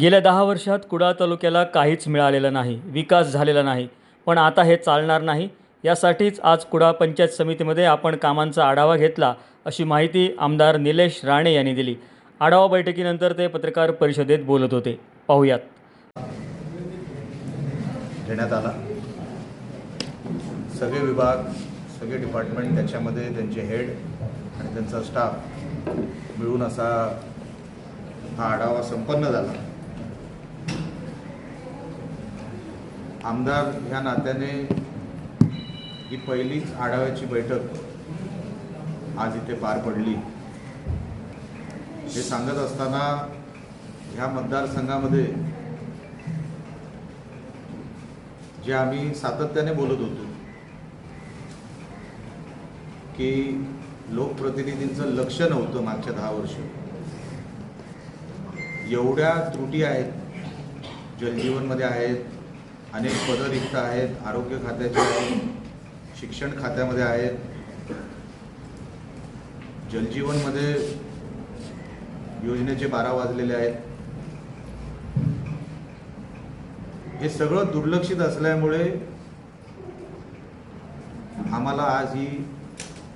गेल्या दहा वर्षात कुडाळ तालुक्याला काहीच मिळालेलं नाही विकास झालेला नाही पण आता हे चालणार नाही यासाठीच आज कुडाळ पंचायत समितीमध्ये आपण कामांचा आढावा घेतला अशी माहिती आमदार निलेश राणे यांनी दिली. आढावा बैठकीनंतर ते पत्रकार परिषदेत बोलत होते. पाहूयात. घेण्यात आला. सगळे विभाग सगळे डिपार्टमेंट त्याच्यामध्ये त्यांचे हेड आणि त्यांचा स्टाफ मिळून असा हा आढावा संपन्न झाला. आमदार ह्या नात्याने ही पहिलीच आढाव्याची बैठक आज इथे पार पडली. हे सांगत असताना ह्या मतदारसंघामध्ये जे आम्ही सातत्याने बोलत होतो की लोकप्रतिनिधींचं लक्ष नव्हतं मागच्या दहा वर्ष. एवढ्या त्रुटी आहेत जलजीवनमध्ये आहेत अनेक पदं रिक्त आहेत. आरोग्य खात्याचे आहेत शिक्षण खात्यामध्ये आहेत. जलजीवनमध्ये योजनेचे बारा वाजलेले आहेत. हे सगळं दुर्लक्षित असल्यामुळे आम्हाला आज ही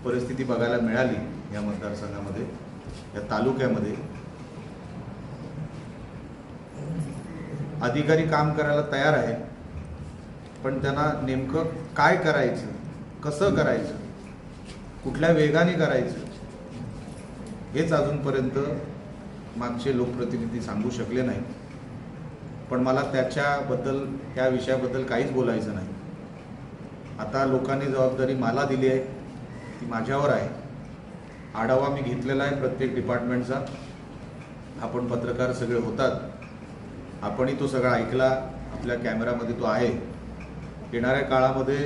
परिस्थिती बघायला मिळाली या मतदारसंघामध्ये या तालुक्यामध्ये. अधिकारी काम करायला तयार आहे पण त्यांना नेमकं काय करायचं? कसं करायचं? कुठल्या वेगाने करायचं? हेच अजूनपर्यंत मागचे लोकप्रतिनिधी सांगू शकले नाही पण मला त्याच्याबद्दल त्या विषयाबद्दल काहीच बोलायचं नाही. आता लोकांनी जबाबदारी मला दिली आहे ती माझ्यावर आहे. आढावा मी घेतलेला आहे प्रत्येक डिपार्टमेंटचा. आपण पत्रकार सगळे होतात. आपणही तो सगळा ऐकला आपल्या कॅमेरामध्ये तो आहे. येणाऱ्या काळामध्ये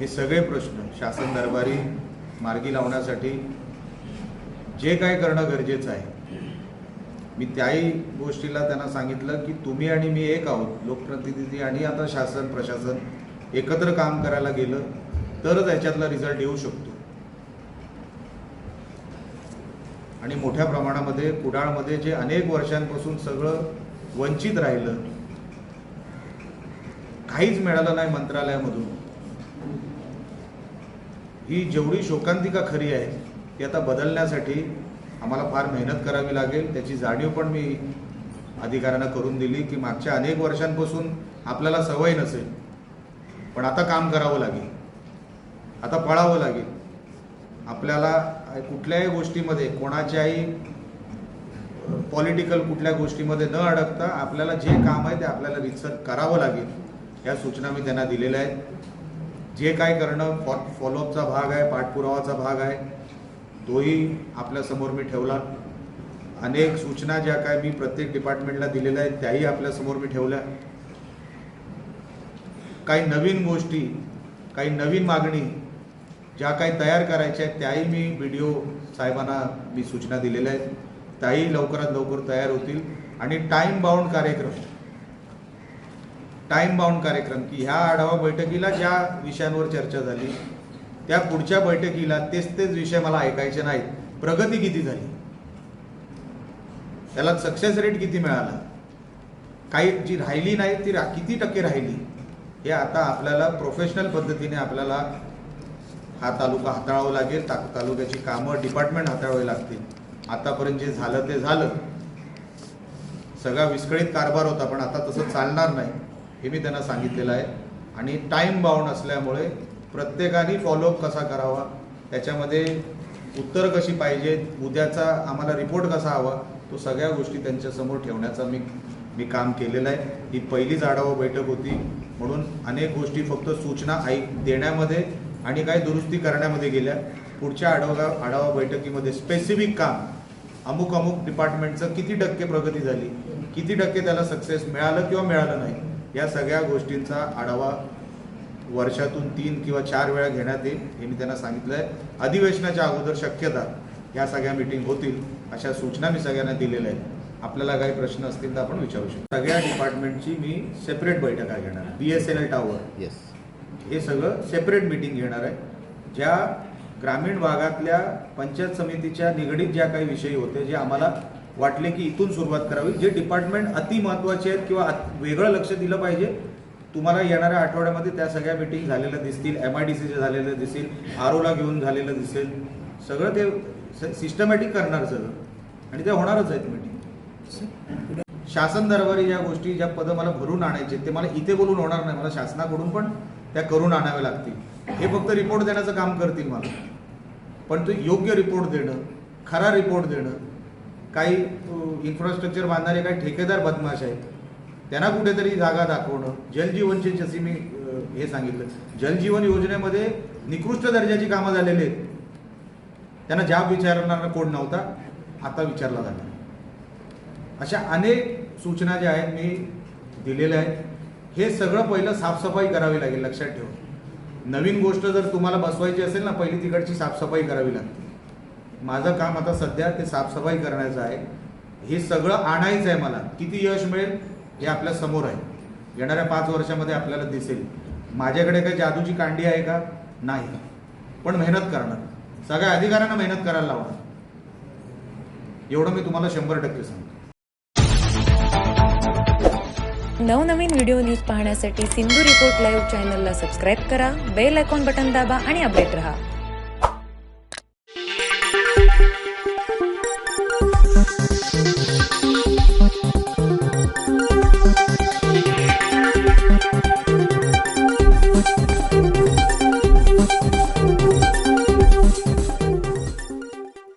हे सगळे प्रश्न शासन दरबारी मार्गी लावण्यासाठी जे काय करणं गरजेचं आहे. मी त्याही गोष्टीला त्यांना सांगितलं की तुम्ही आणि मी एक आहोत लोकप्रतिनिधी आणि आता शासन प्रशासन एकत्र काम करायला गेलं तरच याच्यातला रिझल्ट येऊ शकतो. आणि मोठ्या प्रमाणामध्ये कुडाळमध्ये जे अनेक वर्षांपासून सगळं वंचित राहिलं काहीच मिळालं नाही मंत्रालयामधून. ही जेवढी शोकांतिका खरी आहे ती आता बदलण्यासाठी आम्हाला फार मेहनत करावी लागेल. त्याची जाणीव पण मी अधिकाऱ्यांना करून दिली की मागच्या अनेक वर्षांपासून आपल्याला सवय नसेल. पण आता काम करावं लागेल. आता पळावं लागेल. आपल्याला कुठल्याही गोष्टीमध्ये कोणाच्याही पॉलिटिकल कुठल्या गोष्टीमध्ये न अडकता आपल्याला जे काम आहे ते आपल्याला रितसर करावं लागेल. या सूचना मी त्यांना दिलेल्या आहेत. जे काय करणं फॉ फॉलोअपचा भाग आहे पाठपुरावाचा भाग आहे तोही आपल्यासमोर मी ठेवला. अनेक सूचना ज्या काय मी प्रत्येक डिपार्टमेंटला दिलेल्या आहेत त्याही आपल्यासमोर मी ठेवल्या. काही नवीन गोष्टी काही नवीन मागणी ज्या काही तयार करायच्या आहेत त्याही मी बी डी ओ साहेबांना मी सूचना दिलेल्या आहेत. त्याही लवकरात लवकर तयार होतील. आणि टाईम बाउंड कार्यक्रम टाईम बाउंड कार्यक्रम की ह्या आढावा बैठकीला ज्या विषयांवर चर्चा झाली त्या पुढच्या बैठकीला तेच तेच विषय मला ऐकायचे नाहीत. प्रगती किती झाली? त्याला सक्सेस रेट किती मिळाला? काही जी राहिली नाही ती रा- किती टक्के राहिली? हे आता आपल्याला प्रोफेशनल पद्धतीने आपल्याला हा तालुका हाताळावा लागेल ता तालुक्याची कामं डिपार्टमेंट हाताळावी लागतील. आतापर्यंत जे झालं ते झालं. सगळा विस्कळीत कारभार होता पण आता तसं चालणार नाही. हे मी त्यांना सांगितलेलं आहे. आणि टाईम बाउंड असल्यामुळे प्रत्येकाने फॉलोअप कसा करावा? त्याच्यामध्ये उत्तर कशी पाहिजेत उद्याचा आम्हाला रिपोर्ट कसा हवा? तो सगळ्या गोष्टी त्यांच्यासमोर ठेवण्याचा मी मी काम केलेलं आहे. ही पहिलीच आढावा बैठक होती. म्हणून अनेक गोष्टी फक्त सूचना ऐक देण्यामध्ये आणि काही दुरुस्ती करण्यामध्ये गेल्या. पुढच्या आढावा आढावा बैठकीमध्ये स्पेसिफिक काम. अमुक अमुक डिपार्टमेंटचं किती टक्के प्रगती झाली? किती टक्के त्याला सक्सेस मिळालं किंवा मिळालं नाही? या सगळ्या गोष्टींचा आढावा वर्षातून तीन किंवा चार वेळा घेण्यात येईल हे मी त्यांना सांगितलं आहे अधिवेशनाच्या अगोदर शक्यता या सगळ्या मिटिंग होतील अशा सूचना मी सगळ्यांना दिलेल्या आहेत. आपल्याला काही प्रश्न असतील तर आपण विचारू शकतो. सगळ्या डिपार्टमेंटची मी सेपरेट बैठका घेणार आहे. B S N L tower yes हे सगळं सेपरेट मिटिंग घेणार आहे. ज्या ग्रामीण भागातल्या पंचायत समितीच्या निगडीत ज्या काही विषयी होते जे आम्हाला वाटले की इथून सुरुवात करावी. जे डिपार्टमेंट अतिमहत्वाचे आहेत किंवा वेगळं लक्ष दिलं पाहिजे तुम्हाला येणाऱ्या आठवड्यामध्ये त्या सगळ्या मिटिंग झालेल्या दिसतील. एम आय डी सीचे झालेलं दिसेल आरोला घेऊन झालेलं दिसेल. सगळं ते सिस्टमॅटिक करणार सगळं. आणि ते होणारच आहेत मिटिंग शासन दरबारी ज्या गोष्टी ज्या पदं मला भरून आणायचे ते मला इथे बोलून होणार नाही. मला शासनाकडून पण त्या करून आणाव्या लागतील. हे फक्त रिपोर्ट देण्याचं काम करतील मला. पण ते योग्य रिपोर्ट देणं खरा रिपोर्ट देणं काही इन्फ्रास्ट्रक्चर बांधणारे काही ठेकेदार बदमाश आहेत. त्यांना कुठेतरी जागा दाखवणं. जलजीवनचे जसे मी हे सांगितलं. जलजीवन योजनेमध्ये निकृष्ट दर्जाची कामं झालेली आहेत. त्यांना जाब विचारणारा कोण नव्हता? आता विचारला जाणार अशा अनेक सूचना ज्या आहेत मी दिलेल्या आहेत. हे सगळं पहिलं साफसफाई करावी लागेल लक्षात ठेवा. नवीन गोष्ट जर तुम्हाला बसवायची असेल ना पहिली तिकडची साफसफाई करावी लागते. माझं काम आता सध्या ते साफसफाई करण्याचं आहे. हे सगळं आणायचं आहे मला. किती यश मिळेल हे आपल्यासमोर आहे. येणाऱ्या पाच वर्षामध्ये आपल्याला दिसेल. माझ्याकडे काही जादूची कांडी आहे का? नाही. पण मेहनत करणार. सगळ्या अधिकाऱ्यांना मेहनत करायला लावणार. एवढं मी तुम्हाला शंभर टक्के सांगतो. नवनवीन व्हिडिओ न्यूज पाहण्यासाठी सिंधू रिपोर्ट लाईव्ह चॅनलला सबस्क्राईब करा बेल आयकॉन बटन दाबा आणि अपडेट रहा.